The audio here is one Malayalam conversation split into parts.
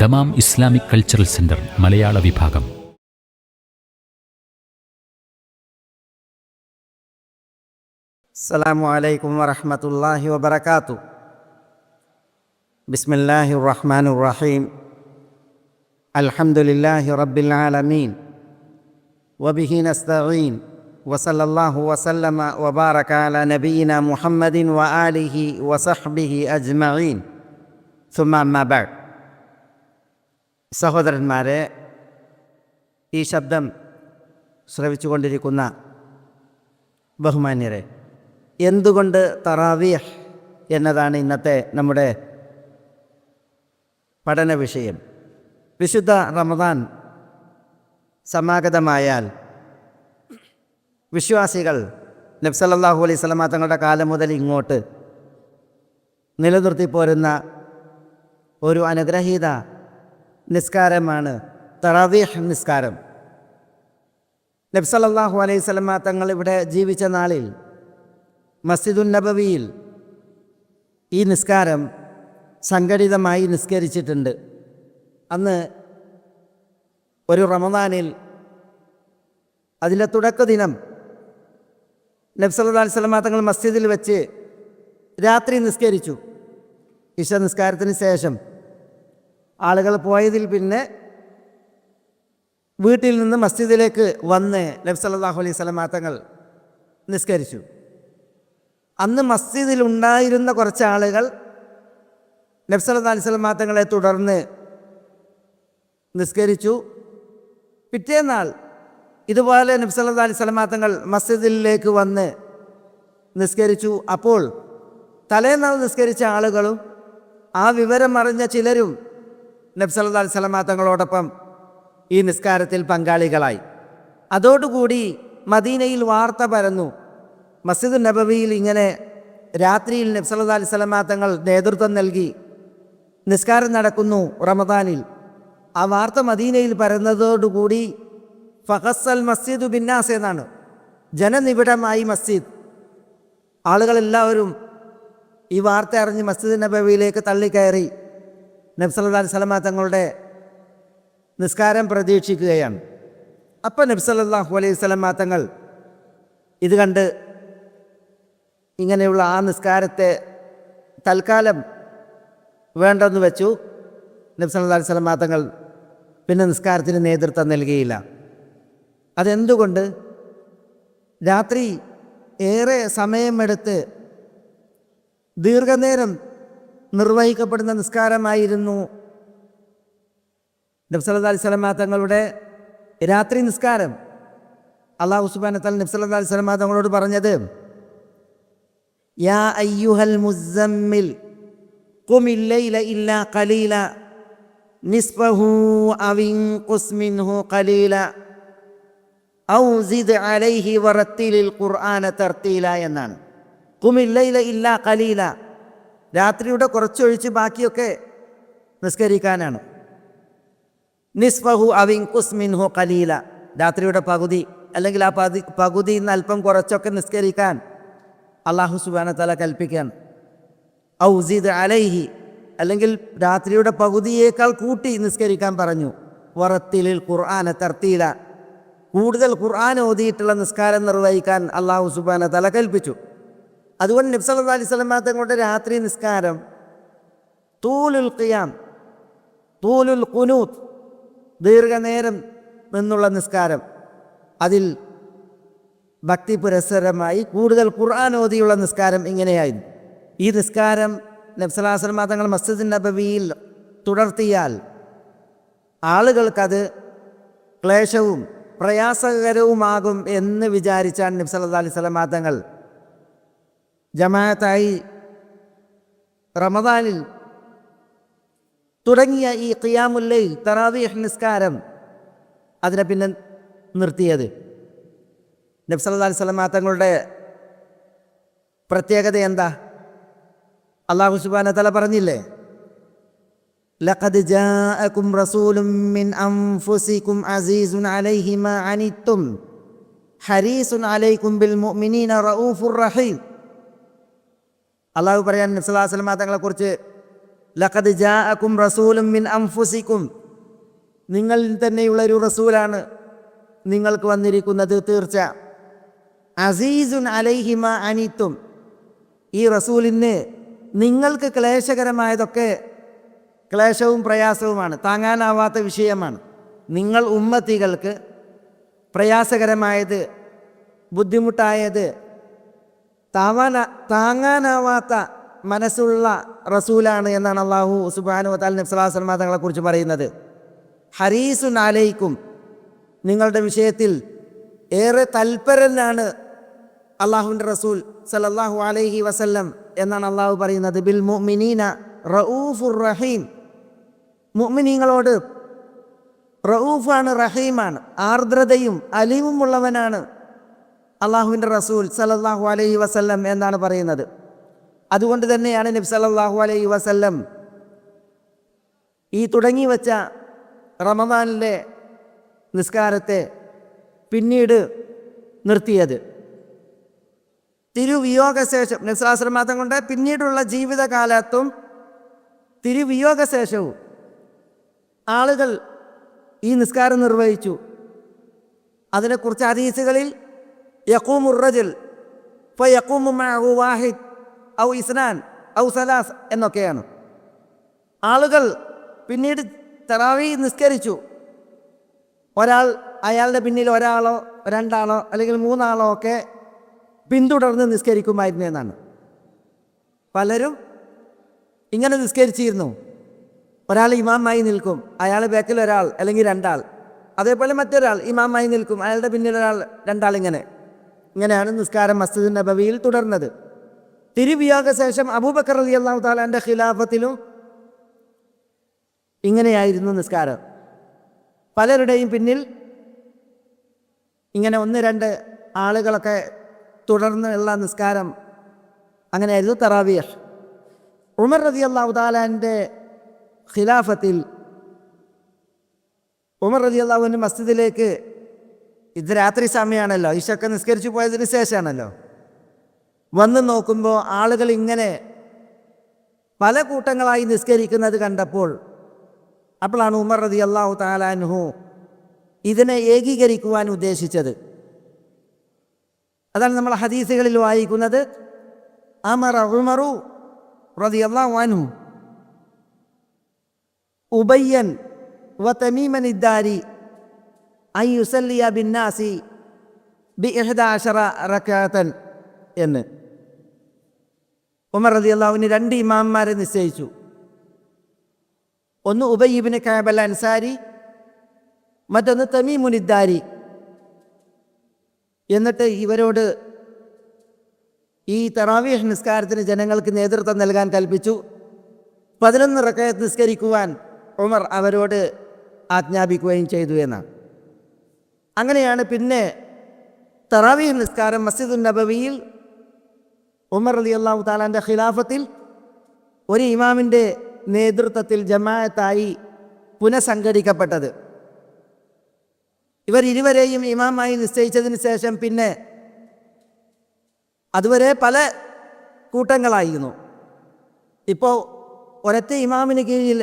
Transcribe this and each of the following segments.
ദമാം ഇസ്ലാമിക് കൾച്ചറൽ സെന്റർ മലയാള വിഭാഗം السلام عليكم ورحمة الله وبركاته بسم الله الرحمن الرحيم الحمد لله رب العالمين وبه نستعين وصلى الله وسلم وبارك على نبينا محمد وآله وصحبه أجمعين ثم أما بعد സഹോദരന്മാരെ ഈ ശബ്ദം ശ്രവിച്ചുകൊണ്ടിരിക്കുന്ന ബഹുമാന്യരെ എന്തുകൊണ്ട് തറാവിയഹ് എന്നതാണ് ഇന്നത്തെ നമ്മുടെ പഠന വിഷയം. വിശുദ്ധ റമദാൻ സമാഗതമായാൽ വിശ്വാസികൾ നബ്സല്ലാഹു അലൈഹി സ്വലമ തങ്ങളുടെ കാലം മുതൽ ഇങ്ങോട്ട് നിലനിർത്തിപ്പോരുന്ന ഒരു അനുഗ്രഹീത നിസ്കാരമാണ്. തറാവീഹ് നിസ്കാരം. നബ്സലല്ലാഹു അലൈഹി സ്വലമ തങ്ങൾ ഇവിടെ ജീവിച്ച നാളിൽ മസ്ജിദുൻ നബവിയിൽ ഈ നിസ്കാരം സംഘടിതമായി നിസ്കരിച്ചിട്ടുണ്ട്. അന്ന് ഒരു റമദാനിൽ അതിന്റെ തുടക്ക ദിനം നബ്സല്ലാ സ്വലമ തങ്ങൾ മസ്ജിദിൽ വെച്ച് രാത്രി നിസ്കരിച്ചു. ഇഷ നിസ്കാരത്തിന് ശേഷം ആളുകൾ പോയതിൽ പിന്നെ വീട്ടിൽ നിന്ന് മസ്ജിദിലേക്ക് വന്ന് നബ്സല്ലാഹു അലൈഹി സ്വലം തങ്ങൾ നിസ്കരിച്ചു. അന്ന് മസ്ജിദിൽ ഉണ്ടായിരുന്ന കുറച്ച് ആളുകൾ നബ്സല്ലാ അലൈഹി സ്വലം തങ്ങളെ തുടർന്ന് നിസ്കരിച്ചു. പിറ്റേന്നാൾ ഇതുപോലെ നബ്സല്ലാ അലൈഹി സ്വലം തങ്ങൾ മസ്ജിദിലേക്ക് വന്ന് നിസ്കരിച്ചു. അപ്പോൾ തലേന്നാൾ നിസ്കരിച്ച ആളുകളും ആ വിവരം അറിഞ്ഞ ചിലരും നബ്സല്ലാ സ്വലമ തങ്ങളോടൊപ്പം ഈ നിസ്കാരത്തിൽ പങ്കാളികളായി. അതോടുകൂടി മദീനയിൽ വാർത്ത പരന്നു. മസ്ജിദ് നബവിയിൽ ഇങ്ങനെ രാത്രിയിൽ നബ്സല്ലാ അലൈഹി തങ്ങൾ നേതൃത്വം നൽകി. നിസ്കാരം നടക്കുന്നു റമദാനിൽ. ആ വാർത്ത മദീനയിൽ പരന്നതോടുകൂടി ഫഹസൽ മസ്ജിദ് ബിന്നാസ് എന്നാണ്. ജനനിബിഡമായി മസ്ജിദ്. ആളുകളെല്ലാവരും ഈ വാർത്ത അറിഞ്ഞ് മസ്ജിദ് നബവിയിലേക്ക് തള്ളിക്കയറി. നബ്സല്ലാ സ്വലമ തങ്ങളുടെ നിസ്കാരം പ്രതീക്ഷിക്കുകയാണ്. അപ്പം നബ്സല്ലാഹു അലൈഹി സ്വലമ തങ്ങൾ ഇത് കണ്ട് ഇങ്ങനെയുള്ള ആ നിസ്കാരത്തെ തൽക്കാലം വേണ്ടെന്ന് വെച്ചു. നബ്സല്ലാ സ്വലമ തങ്ങൾ പിന്നെ നിസ്കാരത്തിന് നേതൃത്വം നൽകിയില്ല. അതെന്തുകൊണ്ട്? രാത്രി ഏറെ സമയമെടുത്ത് ദീർഘനേരം നിർവഹിക്കപ്പെടുന്ന നിസ്കാരമായിരുന്നു. നബ്സല്ലാ അലൈഹി സ്വലമ തങ്ങളുടെ രാത്രി നിസ്കാരം. അള്ളാഹു സുബാന തല നബ്സല്ലാ തങ്ങളോട് പറഞ്ഞത് യാ അയ്യുഹൽ മുസമ്മിൽ കുമില്ലയില ഇല്ല കലീല നിസ്ബഹു അവിൻ കുസ്മിൻഹു കലീല ഔ സിദ് അലൈഹി വറത്തിലിൽ ഖുർആന തർത്തീല എന്നാണ്. കുമില്ലയില ഇല്ല കലീല രാത്രിയുടെ കുറച്ചൊഴിച്ച് ബാക്കിയൊക്കെ നിസ്കരിക്കാനാണ്. നിസ്ഫഹു അവിൻകുസ് മിൻഹു കലീല രാത്രിയുടെ പകുതി അല്ലെങ്കിൽ ആ പതി പകുതിയിൽ നിന്ന് അല്പം കുറച്ചൊക്കെ നിസ്കരിക്കാൻ അള്ളാഹു സുബാന തല കൽപ്പിക്കാൻ ഔസീദ് അലൈഹി അല്ലെങ്കിൽ രാത്രിയുടെ പകുതിയേക്കാൾ കൂട്ടി നിസ്കരിക്കാൻ പറഞ്ഞു. വറത്തിലിൽ ഖുർആന തർത്തീല. കൂടുതൽ ഖുർആൻ ഓതിയിട്ടുള്ള നിസ്കാരം നിർവഹിക്കാൻ അള്ളാഹു സുബാന തല കൽപ്പിച്ചു. അതുകൊണ്ട് നബ്സല്ലാ അലൈഹി സ്വലം തങ്ങളുടെ രാത്രി നിസ്കാരം. തൂലുൽ ഖിയാം തൂലുൽ കുനൂത്ത് ദീർഘനേരം നിന്നുള്ള നിസ്കാരം. അതിൽ ഭക്തി പുരസ്സരമായി കൂടുതൽ ഖുർആൻ ഓതിയുള്ള നിസ്കാരം ഇങ്ങനെയായിരുന്നു. ഈ നിസ്കാരം നബ്സലാസ്ലമ തങ്ങൾ മസ്ജിദ് നബവിയിൽ തുടർത്തിയാൽ ആളുകൾക്കത് ക്ലേശവും പ്രയാസകരവുമാകും എന്ന് വിചാരിച്ചാണ് നബ്സല്ലാ അലൈഹി സ്വലമാ തങ്ങൾ ജമാഅത്തായി റമദാനിൽ തുടങ്ങിയ ഈ ഖിയാമുല്ലയിൽ തറാവീഹ് നിസ്കാരം അതിനെ പിന്നെ നിർത്തിയത്. നബ്സല്ലാ സ്വലമാ തങ്ങളുടെ പ്രത്യേകത എന്താ? അള്ളാഹു സുബാന തല പറഞ്ഞില്ലേ? ലഖദ് ജാഅകും റസൂലും മിൻ അൻഫുസികും അസീസുൻ അലൈഹി മാ അനിത്തും ഹരീസുൻ അലൈക്കും ബിൽ മുഅ്മിനീന റഊഫുർ റഹീം. അള്ളാഹു പറയാൻ നബ്സല്ലാ സ്വലമാ തങ്ങളെക്കുറിച്ച് ലഖദ് ജാഅക്കും റസൂലും മിൻ അംഫുസിക്കും നിങ്ങൾ തന്നെയുള്ളൊരു റസൂലാണ് നിങ്ങൾക്ക് വന്നിരിക്കുന്നത് തീർച്ച. അസീസുൻ അലൈഹിമ അനീത്തും. ഈ റസൂലിന് നിങ്ങൾക്ക് ക്ലേശകരമായതൊക്കെ ക്ലേശവും പ്രയാസവുമാണ് താങ്ങാനാവാത്ത വിഷയമാണ്. നിങ്ങൾ ഉമ്മത്തികൾക്ക് പ്രയാസകരമായത് ബുദ്ധിമുട്ടായത് താവാന താങ്ങാനാവാത്ത മനസ്സുള്ള റസൂലാണ് എന്നാണ് അള്ളാഹു സുബാനു താൽ നബ്സലാസ്ലമ തങ്ങളെക്കുറിച്ച് പറയുന്നത്. ഹരീസുൻ അലൈക്കും. നിങ്ങളുടെ വിഷയത്തിൽ ഏറെ തൽപരനാണ് അള്ളാഹുവിന്റെ റസൂൽ സലല്ലാഹു അലൈഹി വസല്ലം എന്നാണ് അള്ളാഹു പറയുന്നത്. ബിൽ മുഅ്മിനീന റഊഫുർ റഹീം. മുഅ്മിനീങ്ങളോട് റഊഫാണ് റഹീമാണ്. ആർദ്രതയും അലിവുമുള്ളവനാണ്. അള്ളാഹുവിന്റെ റസൂൽ സലല്ലാഹു അലൈഹി വസല്ലം എന്നാണ് പറയുന്നത്. അതുകൊണ്ട് തന്നെയാണ് നബി സലല്ലാഹു അലൈഹി വസല്ലം ഈ തുടങ്ങി വച്ച റമദാനിലെ നിസ്കാരത്തെ പിന്നീട് നിർത്തിയത്. തിരുവിയോഗശേഷം നിസ്സാശ്രമാതം കൊണ്ട് പിന്നീടുള്ള ജീവിതകാലത്തും തിരുവിയോഗശേഷവും ആളുകൾ ഈ നിസ്കാരം നിർവഹിച്ചു. അതിനെക്കുറിച്ച് ഹദീസുകളിൽ യക്കൂമുറജൽ الرجل فيقوم معه واحد ഔ ഇസ്നാൻ ഔ സലാസ് എന്നൊക്കെയാണ്. ആളുകൾ പിന്നീട് തറാവി നിസ്കരിച്ചു. ഒരാൾ അയാളുടെ പിന്നിൽ ഒരാളോ രണ്ടാളോ അല്ലെങ്കിൽ മൂന്നാളോ ഒക്കെ പിന്തുടർന്ന് നിസ്കരിക്കുമായിരുന്നു എന്നാണ്. പലരും ഇങ്ങനെ നിസ്കരിച്ചിരുന്നു. ഒരാൾ ഇമാമായി നിൽക്കും അയാളെ ബാക്കിൽ ഒരാൾ അല്ലെങ്കിൽ രണ്ടാൾ. അതേപോലെ മറ്റൊരാൾ ഇമാമായി നിൽക്കും അയാളുടെ പിന്നിൽ ഒരാൾ രണ്ടാൾ ഇങ്ങനെ. ഇങ്ങനെയാണ് നിസ്കാരം മസ്ജിദ് നബവിയിൽ തുടർന്നത്. തിരുവിയോഗ ശേഷം അബൂബക്കർ അലി അള്ളാഹു താലാന്റെ ഖിലാഫത്തിലും ഇങ്ങനെയായിരുന്നു നിസ്കാരം. പലരുടെയും പിന്നിൽ ഇങ്ങനെ ഒന്ന് രണ്ട് ആളുകളൊക്കെ തുടർന്നുള്ള നിസ്കാരം അങ്ങനെയായിരുന്നു തറാവിയർ ഉമർ റതി അള്ളാഹു താലാന്റെ ഖിലാഫത്തിൽ ഉമർ റതി അള്ളാഹുവിന്റെ മസ്ജിദിലേക്ക് ഇത് രാത്രി സമയമാണല്ലോ ഈശൊക്കെ നിസ്കരിച്ചു പോയതിന് ശേഷമാണല്ലോ. വന്ന് നോക്കുമ്പോൾ ആളുകൾ ഇങ്ങനെ പല കൂട്ടങ്ങളായി നിസ്കരിക്കുന്നത് കണ്ടപ്പോൾ അപ്പോഴാണ് ഉമർ റതി അള്ളാഹു താലാൻഹു ഇതിനെ ഏകീകരിക്കുവാൻ ഉദ്ദേശിച്ചത്. അതാണ് നമ്മൾ ഹദീസുകളിൽ വായിക്കുന്നത്. അമർ ഉമറു റതി അള്ളാഹു അൻഹു ഉബയ്യൻ വ ഐ യുസല്ലിയ ബിന്നാസി ബി റക്കാത്തൻ എന്ന്. ഉമർ റതി അള്ളാഹുവിന് രണ്ട് ഇമാംമാരെ നിശ്ചയിച്ചു. ഒന്ന് ഉബയ്യബിന് കാബൽ അൻസാരി മറ്റൊന്ന് തമീമുനിദ്ദാരി എന്നിട്ട് ഇവരോട് ഈ തറാവീഹ് നിസ്കാരത്തിന് ജനങ്ങൾക്ക് നേതൃത്വം നൽകാൻ കൽപ്പിച്ചു. പതിനൊന്ന് റക്കയത്ത് നിസ്കരിക്കുവാൻ ഉമർ അവരോട് ആജ്ഞാപിക്കുകയും ചെയ്തു എന്നാണ്. അങ്ങനെയാണ് പിന്നെ തറാവീഹ് നിസ്കാരം മസ്ജിദുൽ നബവിയിൽ ഉമർ അലി അള്ളാഹു താലാന്റെ ഖിലാഫത്തിൽ ഒരു ഇമാമിന്റെ നേതൃത്വത്തിൽ ജമാഅത്തായി പുനഃസംഘടിക്കപ്പെട്ടത്. ഇവർ ഇരുവരെയും ഇമാമായി നിശ്ചയിച്ചതിന് ശേഷം പിന്നെ അതുവരെ പല കൂട്ടങ്ങളായിരുന്നു. ഇപ്പോൾ ഒരൊറ്റ ഇമാമിന് കീഴിൽ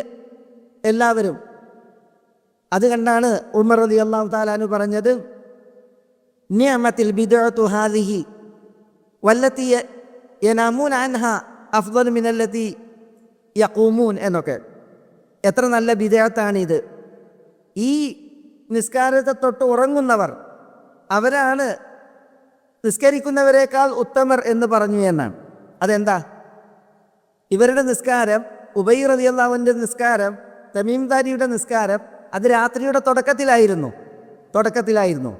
എല്ലാവരും അത് കണ്ടാണ് ഉമർ അലി അള്ളാഹു താലാനു പറഞ്ഞത് ഹാദിഹി അഫ്ദൽ യക്കൂമൂൻ എന്നൊക്കെ. എത്ര നല്ല വിധേയത്താണിത് ഈ നിസ്കാരത്തെ തൊട്ട് ഉറങ്ങുന്നവർ അവരാണ് നിസ്കരിക്കുന്നവരേക്കാൾ ഉത്തമർ എന്ന് പറഞ്ഞു എന്നാണ്. അതെന്താ? ഇവരുടെ നിസ്കാരം ഉബൈ റതിയല്ലാവിന്റെ നിസ്കാരം തമീംദാരിയുടെ നിസ്കാരം അത് രാത്രിയുടെ തുടക്കത്തിലായിരുന്നു. തുടക്കത്തിലായിരുന്നു.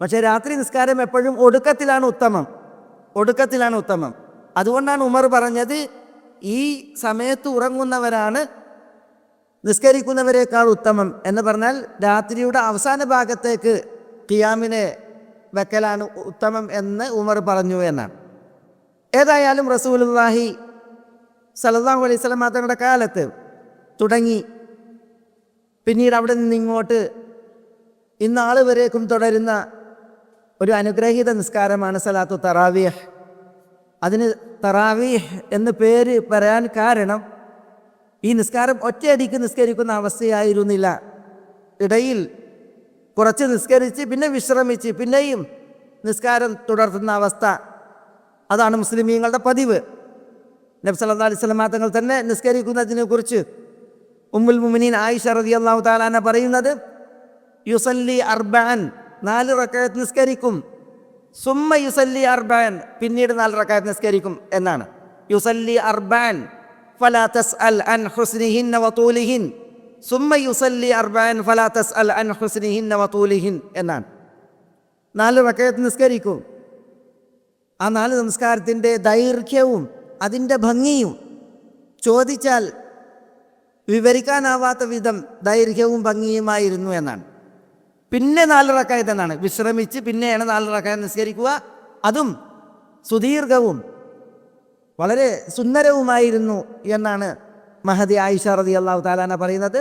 പക്ഷേ രാത്രി നിസ്കാരം എപ്പോഴും ഒടുക്കത്തിലാണ് ഉത്തമം. ഒടുക്കത്തിലാണ് ഉത്തമം. അതുകൊണ്ടാണ് ഉമർ പറഞ്ഞത് ഈ സമയത്ത് ഉറങ്ങുന്നവരാണ് നിസ്കരിക്കുന്നവരെക്കാൾ ഉത്തമം എന്ന് പറഞ്ഞാൽ രാത്രിയുടെ അവസാന ഭാഗത്തേക്ക് ഖിയാമിനെ വെക്കലാണ് ഉത്തമം എന്ന് ഉമർ പറഞ്ഞു എന്നാണ്. ഏതായാലും റസൂലുല്ലാഹി സല്ലല്ലാഹു അലൈഹി സ്വലം തങ്ങളുടെ കാലത്ത് തുടങ്ങി. പിന്നീട് അവിടെ നിന്ന് ഇങ്ങോട്ട് ഇന്നാൾ വരേക്കും തുടരുന്ന ഒരു അനുഗ്രഹീത നിസ്കാരമാണ് സലാത്തു തറാവിയഹ് അതിന് തറാവീഹ് എന്ന് പേര് പറയാൻ കാരണം ഈ നിസ്കാരം ഒറ്റയടിക്ക് നിസ്കരിക്കുന്ന അവസ്ഥയായിരുന്നില്ല. ഇടയിൽ കുറച്ച് നിസ്കരിച്ച് പിന്നെ വിശ്രമിച്ച് പിന്നെയും നിസ്കാരം തുടർത്തുന്ന അവസ്ഥ. അതാണ് മുസ്ലിമീങ്ങളുടെ പതിവ്. നബ്സല്ലാ അലൈഹി വസല്ലം തങ്ങൾ തന്നെ നിസ്കരിക്കുന്നതിനെ കുറിച്ച് ഉമ്മുൽ മുമിനീൻ ആയിഷ റതി അള്ളാഹു താലാന പറയുന്നത് യുസല്ലി അർബാൻ നാല് റക്കായത്ത് നിസ്കരിക്കും. സുമ്മ യുസല്ലി അർബാൻ പിന്നീട് നാല് റക്കായത്ത് നിസ്കരിക്കും എന്നാണ്. യുസല്ലി അർബാൻ ഫലാ തസ്അൽ അൻ ഹുസ്നിഹിൻ വതൂലിഹിൻ സുമ്മ യുസല്ലി അർബാൻ ഫലാ തസ്അൽ അൻ ഹുസ്നിഹിൻ വതൂലിഹിൻ എന്നാണ്. നാല് റക്കായത്ത് നിസ്കരിക്കും. ആ നാല് നമസ്കാരത്തിന്റെ ദൈർഘ്യവും അതിന്റെ ഭംഗിയും ചോദിച്ചാൽ വിവരിക്കാനാവാത്ത വിധം ദൈർഘ്യവും ഭംഗിയുമായിരുന്നു എന്നാണ്. പിന്നെ നാല് റക്കായത്ത് എന്നാണ് വിശ്രമിച്ച് പിന്നെയാണ് നാല് റക്കായ നിസ്കരിക്കുക. അതും സുദീർഘവും വളരെ സുന്ദരവുമായിരുന്നു എന്നാണ് മഹദി ആയിഷ റതി അള്ളാഹു താലാന പറയുന്നത്.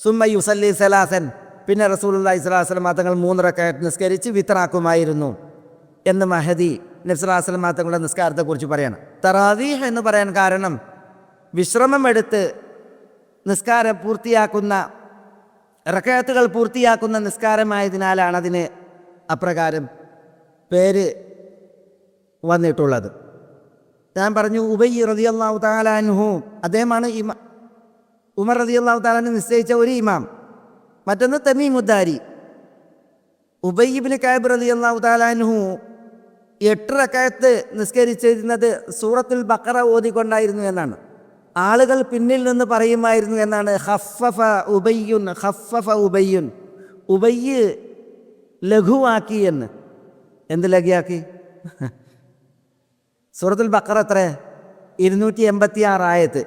സുമ്മ യുസല്ലി സലാസൻ. പിന്നെ റസൂലുള്ളാഹി അള്ളഹി സ്വലാസ്ലം മാത്തങ്ങൾ തങ്ങൾ മൂന്ന് റക്കായത്ത് നിസ്കരിച്ച് വിത്രാക്കുമായിരുന്നു എന്ന് മഹദി നബ്സലാസ്ലം മാത്തങ്ങളുടെ നിസ്കാരത്തെക്കുറിച്ച് പറയണം. തറാവീഹ് എന്ന് പറയാൻ കാരണം വിശ്രമമെടുത്ത് നിസ്കാരം പൂർത്തിയാക്കുന്ന റക്കയത്തുകൾ പൂർത്തിയാക്കുന്ന നിസ്കാരമായതിനാലാണ് അതിന് അപ്രകാരം പേര് വന്നിട്ടുള്ളത്. ഞാൻ പറഞ്ഞു ഉബൈ റതി അള്ളാഹു താലാൻഹു അദ്ദേഹമാണ് ഇമ ഉമർ റതി അള്ളാഹു താലാൻ നിശ്ചയിച്ച ഒരു ഇമാം. മറ്റൊന്ന് തമീമുദ്ദാരി ഉബൈബിന് കാബ് അള്ളാഹു താലാൻഹു എട്ട് റക്കായത്ത് നിസ്കരിച്ചിരുന്നത് സൂറത്തുൽ ബക്കറ ഓതിക്കൊണ്ടായിരുന്നു എന്നാണ്. ആളുകൾ പിന്നിൽ നിന്ന് പറയുമായിരുന്നു എന്നാണ്. ഹഫഫ ഉബയ്യുൻ ഹഫഫ ഉബയ്യുൻ. ഉബയ്യ് ലഘുവാക്കി എന്ന്. എന്ത് ലഘുവാക്കി? സൂറത്തുൽ ബക്കർ എത്ര ഇരുന്നൂറ്റി എൺപത്തി ആറായത്ത്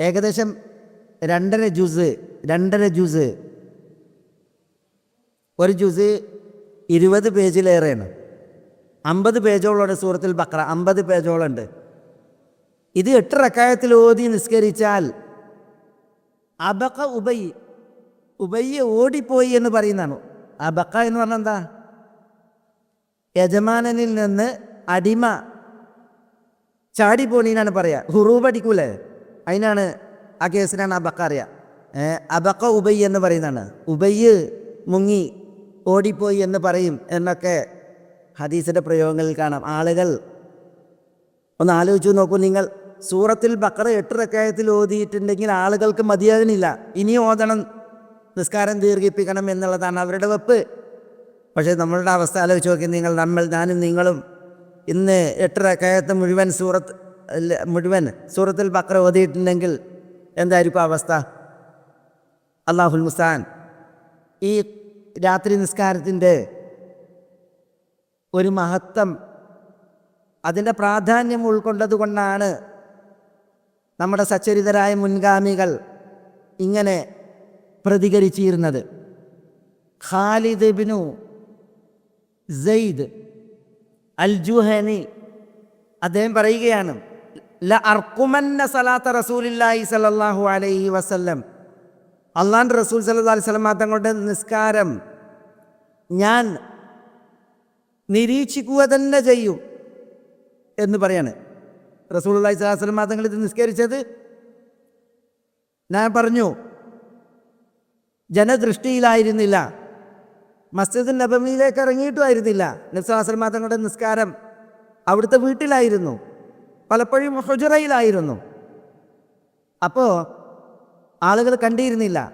ഏകദേശം രണ്ടര ജ്യൂസ് രണ്ടര ജ്യൂസ് ഒരു ജ്യൂസ് ഇരുപത് പേജിലേറെയാണ്. അമ്പത് പേജോളമുണ്ട് സൂറത്തിൽ ബക്ര അമ്പത് പേജോളുണ്ട് ഇത് എട്ട് റക്കായത്തിൽ ഓതി നിസ്കരിച്ചാൽ അബക്ക ഉബൈ ഉബയ്യ ഓടിപ്പോയി എന്ന് പറയുന്നതാണ്. അബക്ക എന്ന് പറഞ്ഞാൽ എന്താ? യജമാനനിൽ നിന്ന് അടിമ ചാടിപ്പോണീനാണ് പറയുക ഹുറൂബ് അടിക്കൂലേ? അതിനാണ് ആ കേസിനാണ് അബക്ക അറിയുക അബക്ക ഉബൈ എന്ന് പറയുന്നതാണ്. ഉബയ്യ് മുങ്ങി ഓടിപ്പോയി എന്ന് പറയും എന്നൊക്കെ ഹദീസിന്റെ പ്രയോഗങ്ങളിൽ കാണാം. ആളുകൾ ഒന്ന് ആലോചിച്ചു നോക്കൂ നിങ്ങൾ. സൂറത്തിൽ ബക്കറ എട്ട് റക്കായത്തിൽ ഓതിയിട്ടുണ്ടെങ്കിൽ ആളുകൾക്ക് മതിയാകുന്നില്ല ഇനി ഓതണം. നിസ്കാരം ദീർഘിപ്പിക്കണം എന്നുള്ളതാണ് അവരുടെ വെപ്പ്. പക്ഷേ നമ്മളുടെ അവസ്ഥ ആലോചിച്ച് നോക്കി നിങ്ങൾ നമ്മൾ ഞാനും നിങ്ങളും ഇന്ന് എട്ട് റക്കായത്ത് മുഴുവൻ സൂറത്ത് മുഴുവൻ സൂറത്തിൽ ബക്കറ ഓതിയിട്ടുണ്ടെങ്കിൽ എന്തായിരിക്കും അവസ്ഥ? അള്ളാഹുൽ മുസ്താൻ ഈ രാത്രി നിസ്കാരത്തിന്റെ ഒരു മഹത്വം അതിന്റെ പ്രാധാന്യം ഉൾക്കൊണ്ടത് കൊണ്ടാണ് നമ്മുടെ സച്ചരിതരായ മുൻഗാമികൾ ഇങ്ങനെ പ്രതികരിച്ചിരുന്നത്. ഖാലിദ് ബിനു സെയ്ദ് അൽ ജുഹനി അദ്ദേഹം പറയുകയാണ് ല അർക്കുമന്ന സലാത്ത റസൂലില്ലാഹി സലല്ലാഹു അലൈഹി വസല്ലം. അള്ളാന്റെ റസൂൽ സല്ലാ അലൈഹി വസല്ലം തങ്ങളുടെ നിസ്കാരം ഞാൻ നിരീക്ഷിക്കുക തന്നെ ചെയ്യും എന്ന് പറയാണ്. റസൂൽ അള്ളഹി സ്വലാസ്ലം തങ്ങൾ ഇത് നിസ്കരിച്ചത്? ഞാൻ പറഞ്ഞു ജനദൃഷ്ടിയിലായിരുന്നില്ല. മസ്ജിദ് നബമിയിലേക്ക് ഇറങ്ങിയിട്ടുമായിരുന്നില്ല. നബ്സുലാസ്ലം തങ്ങളുടെ നിസ്കാരം അവിടുത്തെ വീട്ടിലായിരുന്നു. പലപ്പോഴും ഹുജറയിലായിരുന്നു. അപ്പോൾ ആളുകൾ കണ്ടിരുന്നില്ല.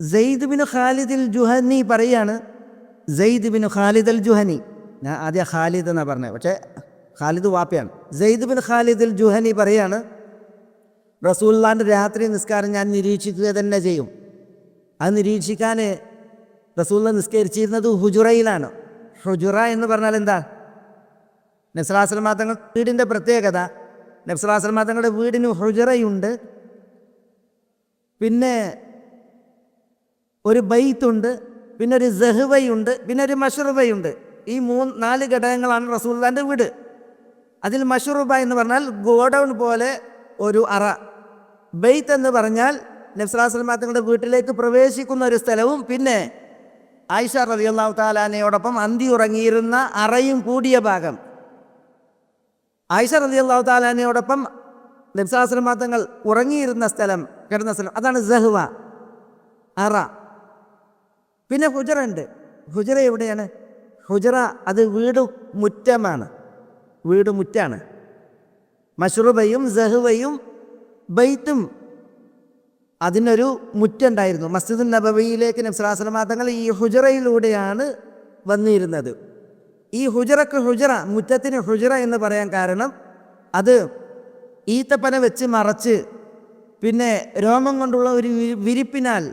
സെയ്ദ് ബിൻ ഖാലിദിൽ ജുഹനി പറയാണ് Zaid bin Khalid al Juhani. ഞാൻ ആദ്യം ഖാലിദ് എന്നാണ് പറഞ്ഞത്. പക്ഷേ ഖാലിദ് വാപ്പയാണ്. സെയ്ദ് ബിൻ ഖാലിദിൽ ജുഹനി പറയാണ് റസൂല്ലാന്റെ രാത്രി നിസ്കാരം ഞാൻ നിരീക്ഷിക്കുക തന്നെ ചെയ്യും. അത് നിരീക്ഷിക്കാൻ റസൂല്ല നിസ്കരിച്ചിരുന്നത് ഹുജുറയിലാണ്. ഹുജുറ എന്ന് പറഞ്ഞാൽ എന്താ? നബ്സലാസ്ലമാ തങ്ങൾ വീടിന്റെ പ്രത്യേകത. നബ്സലാസ്ലമാ തങ്ങളുടെ വീടിന് ഹുജറയുണ്ട്. പിന്നെ ഒരു ബൈത്തുണ്ട് പിന്നെ ഒരു ജഹ്വയുണ്ട് പിന്നെ ഒരു മഷറുബയുണ്ട് ഈ മൂന്ന് നാല് ഘടകങ്ങളാണ് റസൂല്ലാന്റെ വീട്. അതിൽ മഷറുബ എന്ന് പറഞ്ഞാൽ ഗോഡൗൺ പോലെ ഒരു അറ. ബെയ്ത്ത് എന്ന് പറഞ്ഞാൽ നബ്സലാസ്ലമാ തങ്ങളുടെ വീട്ടിലേക്ക് പ്രവേശിക്കുന്ന ഒരു സ്ഥലവും പിന്നെ ആയിഷ റതി അള്ളാഹു താലാനയോടൊപ്പം അന്തി ഉറങ്ങിയിരുന്ന അറയും കൂടിയ ഭാഗം. ആയിഷ റതി അള്ളാഹു താലാനയോടൊപ്പം തങ്ങൾ ഉറങ്ങിയിരുന്ന സ്ഥലം കിടന്ന സ്ഥലം അതാണ് ജഹ്വ അറ. പിന്നെ ഹുജറ ഉണ്ട്. ഹുജറ എവിടെയാണ്? ഹുജറ അത് വീട് മുറ്റമാണ്. വീട് മുറ്റാണ്. മഷ്റൂബയും സഹുബയും ബൈത്തും അതിനൊരു മുറ്റുണ്ടായിരുന്നു. മസ്ജിദ് നബവിയിലേക്ക് നബ്സലാസ്ലമാതങ്ങൾ ഈ ഹുജറയിലൂടെയാണ് വന്നിരുന്നത്. ഈ ഹുജറക്ക് ഹുജറ മുറ്റത്തിന് ഹുജറ എന്ന് പറയാൻ കാരണം അത് ഈത്തപ്പന വെച്ച് മറച്ച് പിന്നെ രോമം കൊണ്ടുള്ള ഒരു വിരിപ്പിനാൽ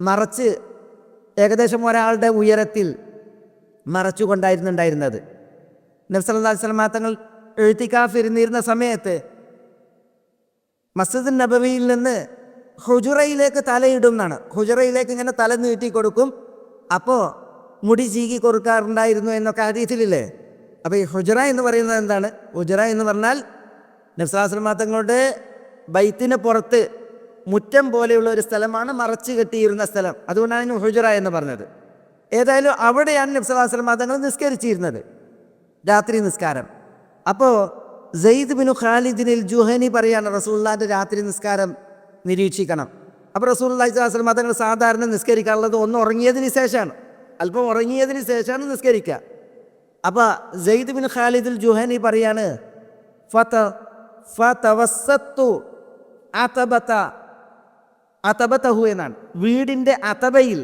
മറച്ച് ഏകദേശം ഒരാളുടെ ഉയരത്തിൽ മറച്ചുകൊണ്ടായിരുന്നുണ്ടായിരുന്നത്. നബ്സല്ലാ സ്വലമാ തങ്ങൾ എഴുത്തിക്കാഫ് ഇരുന്നിരുന്ന സമയത്ത് മസ്ജിദ് നബവിയിൽ നിന്ന് ഹുജുറയിലേക്ക് തലയിടും എന്നാണ്. ഹുജുറയിലേക്ക് ഇങ്ങനെ തല നീട്ടി കൊടുക്കും. അപ്പോൾ മുടി ചീകി കൊടുക്കാറുണ്ടായിരുന്നു എന്നൊക്കെ ഹദീസിലില്ലേ അപ്പോൾ ഈ ഹുജറ എന്ന് പറയുന്നത് എന്താണ്? ഹുജറ എന്ന് പറഞ്ഞാൽ നബ്സാസ്ലമാ തങ്ങളുടെ ബൈത്തിന് പുറത്ത് മുറ്റം പോലെയുള്ള ഒരു സ്ഥലമാണ് മറച്ചു കെട്ടിയിരുന്ന സ്ഥലം. അതുകൊണ്ടാണ് ഹുജറ എന്ന് പറഞ്ഞത്. ഏതായാലും അവിടെയാണ് നബ്സലാസ്ലമാ തങ്ങൾ നിസ്കരിച്ചിരുന്നത്. രാത്രി നിസ്കാരം. അപ്പോൾ സെയ്ദ് ബിനു ഖാലിദിനിൽ ജുഹനി പറയാണ് റസൂള്ളാന്റെ രാത്രി നിസ്കാരം നിരീക്ഷിക്കണം. അപ്പോൾ റസൂള്ളി സ്വലാസ്ലം അതങ്ങൾ സാധാരണ നിസ്കരിക്കാനുള്ളത് ഒന്ന് ഉറങ്ങിയതിന് ശേഷമാണ്. അല്പം ഉറങ്ങിയതിന് ശേഷമാണ് നിസ്കരിക്കുക അപ്പോൾ സെയ്ദ് ബിൻ ഖാലിദുൽ ജുഹനി പറയാണ് ഫത ഫതവസത്തു അതബത അതബത്തഹു എന്നാണ്. വീടിന്റെ അതബയിൽ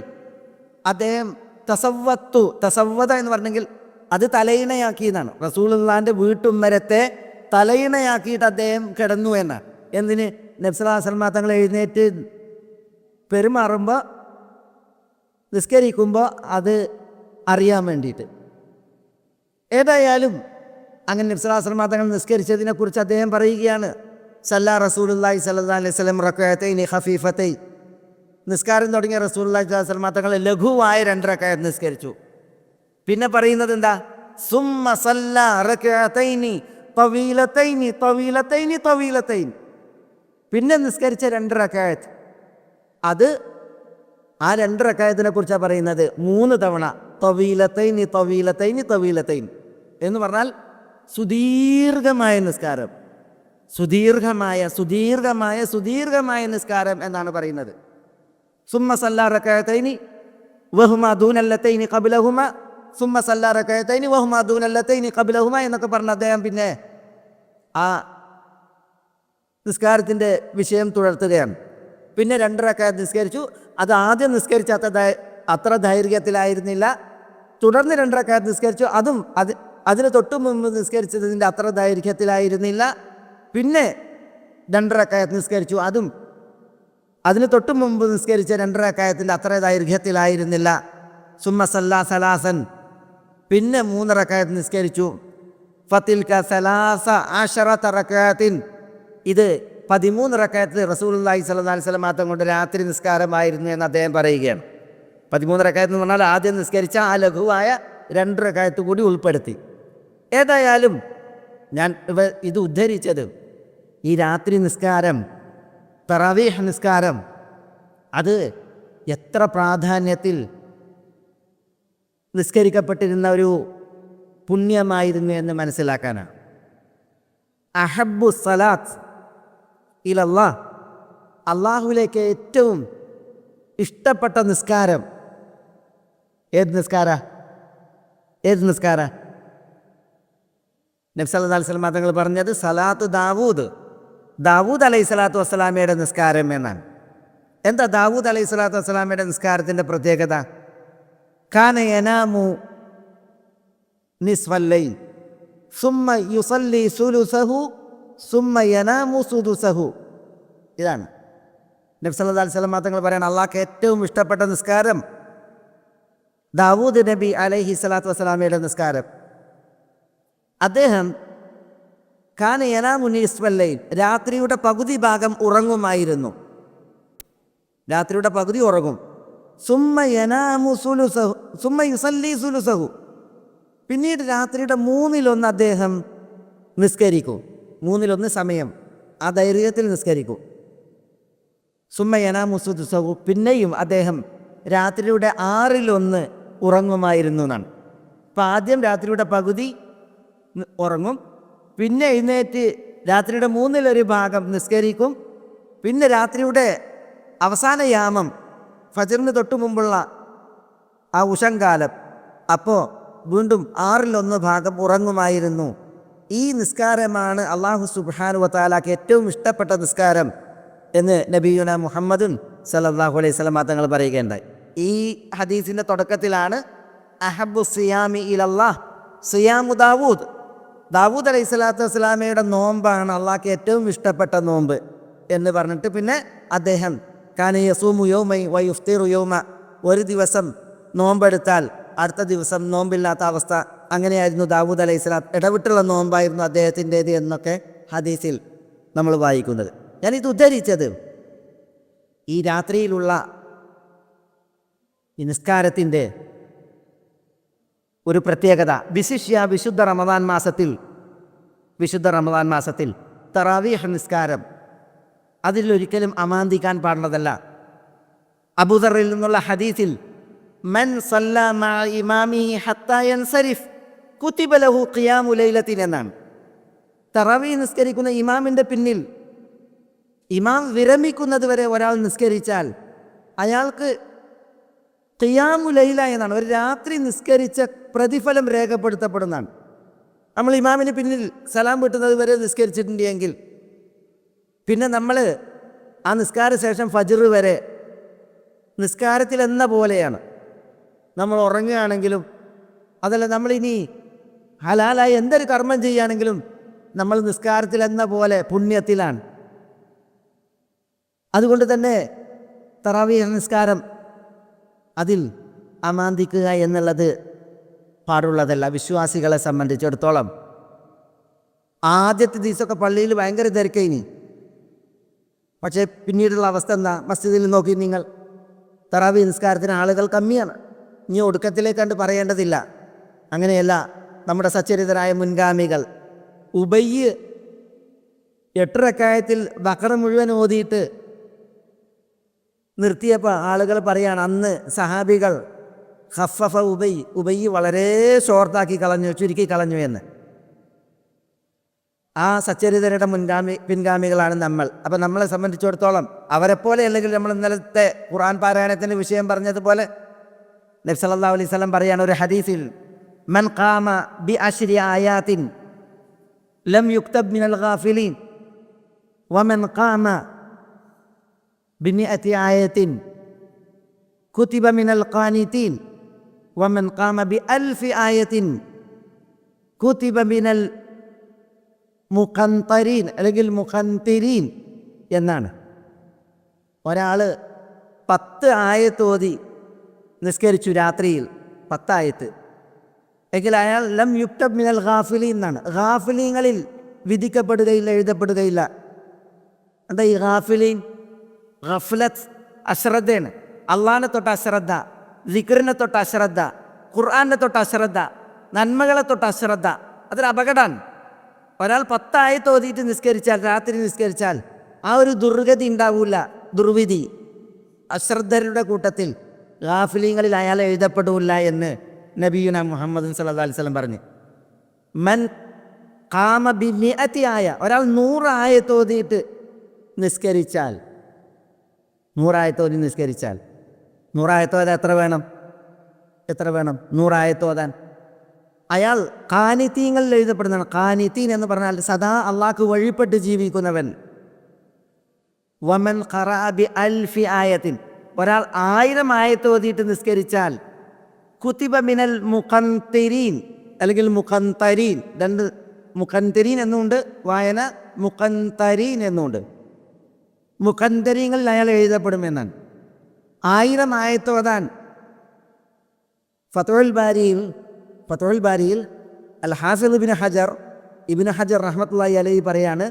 അദ്ദേഹം തസവത്തു തസവത എന്ന് പറഞ്ഞെങ്കിൽ അത് തലയിണയാക്കി എന്നാണ് റസൂലുള്ളാന്റെ വീട്ടുമ്മരത്തെ തലയിണയാക്കിയിട്ട് അദ്ദേഹം കിടന്നു എന്നാണ്. എന്തിന്? നബ്സലാ സൽമാ തങ്ങൾ എഴുന്നേറ്റ് പെരുമാറുമ്പോൾ നിസ്കരിക്കുമ്പോൾ അത് അറിയാൻ വേണ്ടിയിട്ട്. ഏതായാലും അങ്ങനെ നബ്സലാസൽമാ തങ്ങൾ നിസ്കരിച്ചതിനെക്കുറിച്ച് അദ്ദേഹം പറയുകയാണ്. സല്ലാ റസൂലുല്ലായി സല്ലാ അലൈഹി സ്വലം റക്കയത്തൈനി ഹഫീഫത്തൈ നിസ്കാരം തുടങ്ങിയ റസൂലുല്ലാഹി സൽമാ തങ്ങൾ ലഘുവായ രണ്ടരക്കയത്ത് നിസ്കരിച്ചു. പിന്നെ പറയുന്നത് എന്താ? സുമ്മ സല്ല തവീലത്തൈനി തവീലത്തൈനി തവീലത്തൈൻ പിന്നെ നിസ്കരിച്ച രണ്ടരക്കായത്ത് അത് ആ രണ്ട് റക്കായത്തിനെ കുറിച്ചാണ് പറയുന്നത്. മൂന്ന് തവണ തവീലത്തൈനി തവീലത്തൈനി തവീലത്തൈൻ എന്ന് പറഞ്ഞാൽ സുദീർഘമായ നിസ്കാരം. സുദീർഘമായ സുദീർഘമായ സുദീർഘമായ നിസ്കാരം എന്നാണ് പറയുന്നത്. സുമ്മ സല്ലാ വഹുമ ദൂനല്ലത്തൈനി കബിലഹുമ സുമ്മ സല്ലാറക്കയത്തൈനി റക്കായത്തൈനി വഹുമ ദൂനല്ലത്തൈനി കബിലഹുമ എന്നൊക്കെ പറഞ്ഞ അദ്ദേഹം പിന്നെ ആ നിസ്കാരത്തിന്റെ വിഷയം തുടർത്തുകയാണ്. പിന്നെ രണ്ടരക്കായ നിസ്കരിച്ചു. അത് ആദ്യം നിസ്കരിച്ച അത്ര അത്ര ദൈർഘ്യത്തിലായിരുന്നില്ല തുടർന്ന് രണ്ടരക്കായ നിസ്കരിച്ചു. അതും അത് അതിന് തൊട്ടു മുമ്പ് നിസ്കരിച്ചതിന്റെ അത്ര ദൈർഘ്യത്തിലായിരുന്നില്ല പിന്നെ രണ്ടരക്കായത്ത് നിസ്കരിച്ചു. അതും അതിന് തൊട്ടു മുമ്പ് നിസ്കരിച്ച രണ്ടരക്കായത്തിന്റെ അത്ര ദൈർഘ്യത്തിലായിരുന്നില്ല സുമ്മ സല്ലാ സലാസൻ പിന്നെ മൂന്നരക്കായത്ത് നിസ്കരിച്ചു. ഫത്തിൽക്ക സലാസ ആഷറത്ത് റക്കായത്തിൻ. ഇത് പതിമൂന്ന് റക്കായത്ത് റസൂലുള്ളാഹി സ്വല്ലല്ലാഹി അലൈഹി വസല്ലം മാത്രം കൊണ്ട് രാത്രി നിസ്കാരമായിരുന്നു എന്ന് അദ്ദേഹം പറയുകയാണ്. പതിമൂന്ന് റക്കായത്ത് എന്ന് പറഞ്ഞാൽ ആദ്യം നിസ്കരിച്ച ആ ലഘുവായ രണ്ട് റക്കായത്ത് കൂടി ഉൾപ്പെടുത്തി. ഏതായാലും ഞാൻ ഇത് ഉദ്ധരിച്ചത് ഈ രാത്രി നിസ്കാരം തറവീഹ് നിസ്കാരം അത് എത്ര പ്രാധാന്യത്തിൽ നിസ്കരിക്കപ്പെട്ടിരുന്ന ഒരു പുണ്യമായിരുന്നു എന്ന് മനസ്സിലാക്കാനാണ്. അഹബു സലാത്ത് ഇലല്ലാ. അള്ളാഹുവിലേക്ക് ഏറ്റവും ഇഷ്ടപ്പെട്ട നിസ്കാരം. ഏത് നിസ്കാര? ഏത് നിസ്കാര? നബ്സല്ലാ സ്വലമ തങ്ങൾ പറഞ്ഞത് സലാത്ത് ദാവൂദ്. ദാവൂദ് അലൈഹി സ്വലാത്തു വസ്സലാമയുടെ നിസ്കാരം എന്നാണ്. എന്താ ദാവൂദ് അലൈഹി സ്വലാത്തു വസ്സലാമയുടെ നിസ്കാരത്തിന്റെ പ്രത്യേകത? കാന യനാമു നിസ്വല്ലൈൻ. സുമ്മ യുസല്ലി സുലുസഹു സുമ്മ യനാമു സുദുസഹു. ഇതാണ്. നബ്സല്ലാ സ്വലം തങ്ങൾ പറയണം അള്ളാഹ്ക്ക് ഏറ്റവും ഇഷ്ടപ്പെട്ട നിസ്കാരം ദാവൂദ് നബി അലൈഹി സ്വലാത്തു വസ്സലാമയുടെ നിസ്കാരം. അദ്ദേഹം കാന യനാമു നിസ്വല്ലൈൻ രാത്രിയുടെ പകുതി ഭാഗം ഉറങ്ങുമായിരുന്നു. രാത്രിയുടെ പകുതി ഉറങ്ങും. സുമ്മ യനാമു സുലുസഹു സുമ്മ യുസല്ലി സുലുസഹു. പിന്നീട് രാത്രിയുടെ മൂന്നിലൊന്ന് അദ്ദേഹം നിസ്കരിക്കും. മൂന്നിലൊന്ന് സമയം ആ ദൈർഘ്യത്തിൽ നിസ്കരിക്കും. യനാമു സുലുസഹു പിന്നെയും അദ്ദേഹം രാത്രിയുടെ ആറിലൊന്ന് ഉറങ്ങുമായിരുന്നു എന്നാണ്. അപ്പം ആദ്യം രാത്രിയുടെ പകുതി ഉറങ്ങും. പിന്നെ എഴുന്നേറ്റ് രാത്രിയുടെ മൂന്നിലൊരു ഭാഗം നിസ്കരിക്കും. പിന്നെ രാത്രിയുടെ അവസാന യാമം ഫജറിന് തൊട്ട് മുമ്പുള്ള ആ ഉഷങ്കാലം അപ്പോൾ വീണ്ടും ആറിലൊന്ന് ഭാഗം ഉറങ്ങുമായിരുന്നു. ഈ നിസ്കാരമാണ് അള്ളാഹു സുബാനു വത്താലാക്ക് ഏറ്റവും ഇഷ്ടപ്പെട്ട നിസ്കാരം എന്ന് നബിയുന മുഹമ്മദുൻ സലല്ലാഹു അലൈഹി സ്വലം തങ്ങൾ പറയുകയുണ്ടായി. ഈ ഹദീസിന്റെ തുടക്കത്തിലാണ് അഹബു സിയാമി ഇലല്ലാഹ് സിയാമു ദാവൂദ്. ദാവൂദ് അലൈഹി സ്വലാത്തു വസ്സലാമയുടെ നോമ്പാണ് അള്ളാഹ്ക്ക് ഏറ്റവും ഇഷ്ടപ്പെട്ട നോമ്പ് എന്ന് പറഞ്ഞിട്ട് പിന്നെ അദ്ദേഹം കാന യസൂമു യോമൈ വൈ ഉഫ്തിറു യോമ. ഒരു ദിവസം നോമ്പെടുത്താൽ അടുത്ത ദിവസം നോമ്പില്ലാത്ത അവസ്ഥ. അങ്ങനെയായിരുന്നു ദാവൂദ് അലൈഹി സ്വലാം ഇടവിട്ടുള്ള നോമ്പായിരുന്നു അദ്ദേഹത്തിന്റേത് എന്നൊക്കെ ഹദീസിൽ നമ്മൾ വായിക്കുന്നത്. ഞാനിത് ഉദ്ധരിച്ചത് ഈ രാത്രിയിലുള്ള നിസ്കാരത്തിന്റെ ഒരു പ്രത്യേകത. വിശിഷ്യ വിശുദ്ധ റമദാൻ മാസത്തിൽ വിശുദ്ധ റമദാൻ മാസത്തിൽ തറാവീഹ് നിസ്കാരം അതിലൊരിക്കലും അമാന്തിക്കാൻ പാടുള്ളതല്ല. അബുദറിൽ നിന്നുള്ള ഹദീസിൽ മൻ ലൈലത്തിൻ എന്നാണ്. തറവി നിസ്കരിക്കുന്ന ഇമാമിന്റെ പിന്നിൽ ഇമാം വിരമിക്കുന്നത് വരെ ഒരാൾ നിസ്കരിച്ചാൽ അയാൾക്ക് ഖിയാമുലൈല എന്നാണ് ഒരു രാത്രി നിസ്കരിച്ച പ്രതിഫലം രേഖപ്പെടുത്തപ്പെടുന്നതാണ്. നമ്മൾ ഇമാമിന് പിന്നിൽ സലാം വിട്ടുന്നത് വരെ നിസ്കരിച്ചിട്ടുണ്ട് എങ്കിൽ പിന്നെ നമ്മൾ ആ നിസ്കാര ശേഷം ഫജർ വരെ നിസ്കാരത്തിൽ എന്ന പോലെയാണ്. നമ്മൾ ഉറങ്ങുകയാണെങ്കിലും അതല്ല നമ്മളിനി ഹലാലായി എന്തൊരു കർമ്മം ചെയ്യുകയാണെങ്കിലും നമ്മൾ നിസ്കാരത്തിൽ എന്ന പോലെ പുണ്യത്തിലാണ്. അതുകൊണ്ട് തന്നെ തറാവി നിസ്കാരം അതിൽ അമാന്തിക്കുക എന്നുള്ളത് പാടുള്ളതല്ല വിശ്വാസികളെ സംബന്ധിച്ചിടത്തോളം. ആദ്യത്തെ ദിവസമൊക്കെ പള്ളിയിൽ ഭയങ്കര തിരക്കേനി പക്ഷേ പിന്നീടുള്ള അവസ്ഥ എന്താ? മസ്ജിദിൽ നോക്കി നിങ്ങൾ തറാവി നിസ്കാരത്തിന് ആളുകൾ കമ്മിയാണ്. ഇനി ഒടുക്കത്തിലേക്ക് കണ്ട് പറയേണ്ടതില്ല. അങ്ങനെയല്ല നമ്മുടെ സച്ചരിതരായ മുൻഗാമികൾ. ഉബയ്യ് എട്ടരക്കായത്തിൽ ബക്കറ മുഴുവൻ ഓതിയിട്ട് നിർത്തിയപ്പോൾ ആളുകൾ പറയാണ് അന്ന് സഹാബികൾ ഹഫഫ ഉബൈ ഉബൈ വളരെ ഷോർട്ടാക്കി കളഞ്ഞു ചുരുക്കി കളഞ്ഞു എന്ന്. ആ സച്ചരിതരുടെ മുൻഗാമി പിൻഗാമികളാണ് നമ്മൾ. അപ്പം നമ്മളെ സംബന്ധിച്ചിടത്തോളം അവരെപ്പോലെ അല്ലെങ്കിൽ നമ്മൾ ഇന്നലത്തെ ഖുറാൻ പാരായണത്തിന്റെ വിഷയം പറഞ്ഞതുപോലെ നബ്സല്ലാ അലൈഹി സ്വലം പറയാണ് ഒരു ഹദീസിൽ മൻ കാമ ബി അശ്രി ആയാത്തിൻ ലം യുക്തബ് മിനൽ ഗാഫിലീൻ വമൻ കാമ ബിമിഅത്തി ആയത്തിൻ കുത്തിബ മിനൽ ഖാനിത്തീൻ വമൻ കാമ ബി അൽഫി ആയത്തിൻ കുത്തിബ മിനൽ മുഖന്തരീൻ അല്ലെങ്കിൽ മുഖന്തിരീൻ എന്നാണ്. ഒരാൾ പത്ത് ആയത്തോതി നിസ്കരിച്ചു രാത്രിയിൽ പത്തായത്ത്. എങ്കിൽ അയാൾ ലം യുക്തബ് മിനൽ ഖാഫിലി എന്നാണ്. ഖാഫിലിങ്ങളിൽ വിധിക്കപ്പെടുകയില്ല എഴുതപ്പെടുകയില്ല. എന്താ ഈ ഖാഫിലീൻ ഖഫ്ലത്ത് അശ്രദ്ധയാണ്. അള്ളാഹിനെ തൊട്ട് അശ്രദ്ധ ദിക്റിനെ തൊട്ട് അശ്രദ്ധ ഖുർആാനെ തൊട്ട് അശ്രദ്ധ നന്മകളെ തൊട്ട് അശ്രദ്ധ. അതൊരു അപകടമാണ്. ഒരാൾ പത്തായത്ത് ഓതിയിട്ട് നിസ്കരിച്ചാൽ രാത്രി നിസ്കരിച്ചാൽ ആ ഒരു ദുർഗതി ഉണ്ടാവില്ല ദുർവിധി. അശ്രദ്ധരുടെ കൂട്ടത്തിൽ ഗാഫിലിങ്ങളിൽ അയാൾ എഴുതപ്പെടില്ല എന്ന് നബിയുന മുഹമ്മദ് സല്ലാ അലൈഹി സ്വലം പറഞ്ഞു. മൻ കാമ ആയ ഒരാൾ നൂറായ തോതിയിട്ട് നിസ്കരിച്ചാൽ നൂറായ തോതി നിസ്കരിച്ചാൽ നൂറായ തോത എത്ര വേണം? എത്ര വേണം? നൂറായത്തോതാൻ അയാൾ കാനിത്തീങ്ങളിൽ എഴുതപ്പെടുന്നതാണ് കാനിത്തീൻ എന്ന് പറഞ്ഞാൽ സദാ അള്ളാഹ്ക്ക് വഴിപ്പെട്ട് ജീവിക്കുന്നവൻ. വമൻ ഖറാബി അൽഫി ആയത്തിൻ. ഒരാൾ ആയിരം ആയത്ത് ഓതിയിട്ട് നിസ്കരിച്ചാൽ കുത്തിബ മിനൽ മുഖന്തിരീൻ അല്ലെങ്കിൽ മുഖന്തരീൻ. രണ്ട് മുഖന്തരീൻ എന്നുണ്ട് വായന മുഖന്തരീൻ എന്നുണ്ട് മുഖന്തരീങ്ങളിൽ അയാൾ എഴുതപ്പെടുമെന്നാണ്. ആയിരം ആയത്തോതാൻ ഫത്തോൽ ബാരിയിൽ ഫത്തോൽ ബാരിയിൽ അൽ ഹാസിൽ ഇബിൻ ഹജർ ഇബിൻ ഹജർ റഹ്മത്തുള്ളി അലൈ പറയാണ്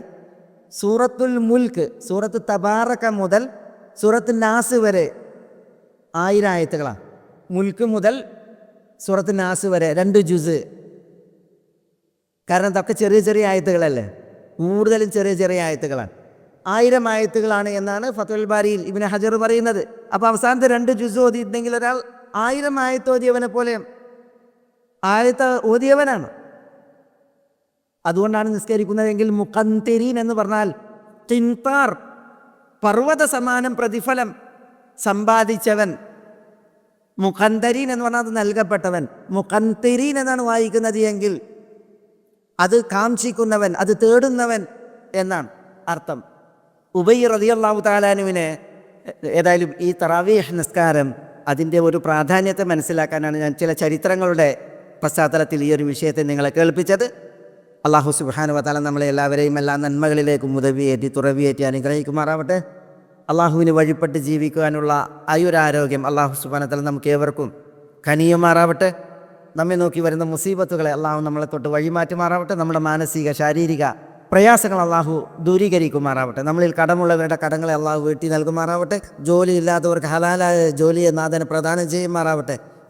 സൂറത്തുൽ മുൽക്ക് സൂറത്ത് തബാറക്ക മുതൽ സൂറത്ത് നാസ് വരെ ആയിരം ആയത്തുകളാണ്. മുൽക്ക് മുതൽ സൂറത്ത് നാസ് വരെ രണ്ട് ജുസ്. കാരണം ഇതൊക്കെ ചെറിയ ചെറിയ ആയത്തുകളല്ലേ? കൂടുതലും ചെറിയ ചെറിയ ആയത്തുകളാണ്. ആയിരം ആയത്തുകളാണ് എന്നാണ് ഫത്തുൽ ബാരിയിൽ ഇബിന് ഹജർ പറയുന്നത്. അപ്പോൾ അവസാനത്തെ രണ്ട് ജുസ് ഓതിയിട്ടുണ്ടെങ്കിൽ ഒരാൾ ആയിരം ആയത്തോതിയവനെ പോലെ ആയത്ത് ഓതിയവനാണ്. അതുകൊണ്ടാണ് നിസ്കരിക്കുന്നതെങ്കിൽ മുഖന്തിരീൻ എന്ന് പറഞ്ഞാൽ തിൻതാർ പർവത സമാനം പ്രതിഫലം സമ്പാദിച്ചവൻ. മുഖന്തരീൻ എന്ന് പറഞ്ഞാൽ അത് നൽകപ്പെട്ടവൻ. മുഖന്തിരീൻ എന്നാണ് വായിക്കുന്നത് എങ്കിൽ അത് കാംക്ഷിക്കുന്നവൻ അത് തേടുന്നവൻ എന്നാണ് അർത്ഥം. ഉബൈ റതിയല്ലാഹു താലാനുവിന് ഏതായാലും ഈ തറാവീഹ് നിസ്കാരം അതിന്റെ ഒരു പ്രാധാന്യത്തെ മനസ്സിലാക്കാനാണ് ഞാൻ ചില ചരിത്രങ്ങളുടെ പശ്ചാത്തലത്തിൽ ഈ ഒരു വിഷയത്തെ നിങ്ങളെ കേൾപ്പിച്ചത്. അള്ളാഹു സുബാനു വതാല നമ്മളെ എല്ലാവരെയും എല്ലാ നന്മകളിലേക്കും ഉദവിയേറ്റി തുറവിയേറ്റി അനുഗ്രഹിക്കുമാറാവട്ടെ. അള്ളാഹുവിന് വഴിപ്പെട്ട് ജീവിക്കുവാനുള്ള ആയുരാരോഗ്യം അള്ളാഹു സുബാനത്തല നമുക്ക് ഏവർക്കും കനിയുമാറാവട്ടെ. നമ്മെ നോക്കി വരുന്ന മുസീബത്തുകളെ അള്ളാഹു നമ്മളെ തൊട്ട് വഴിമാറ്റുമാറാവട്ടെ. നമ്മുടെ മാനസിക ശാരീരിക പ്രയാസങ്ങൾ അള്ളാഹു ദൂരീകരിക്കുമാറാവട്ടെ. നമ്മളിൽ കടമുള്ളവരുടെ കടങ്ങളെ അള്ളാഹു വീട്ടി നൽകുമാറാവട്ടെ. ജോലിയില്ലാത്തവർക്ക് ഹലാലായ ജോലിയെ നാഥന് പ്രദാനം ചെയ്യുമാറാവട്ടെ.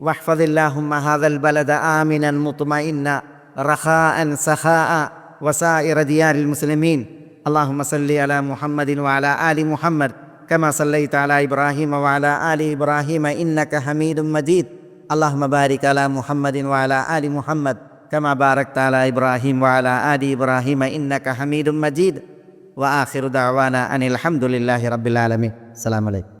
واحفظ اللهم هذا البلد آمنا مطمئنا رخاء سخاء وسائر ديار المسلمين. اللهم صل على محمد وعلى آل محمد كما صليت على إبراهيم وعلى آل إبراهيم إنك حميد مجيد. اللهم بارك على محمد وعلى آل محمد كما باركت على إبراهيم وعلى آل إبراهيم إنك حميد مجيد. وآخر دعوانا أن الحمد لله رب العالمين. السلام عليكم.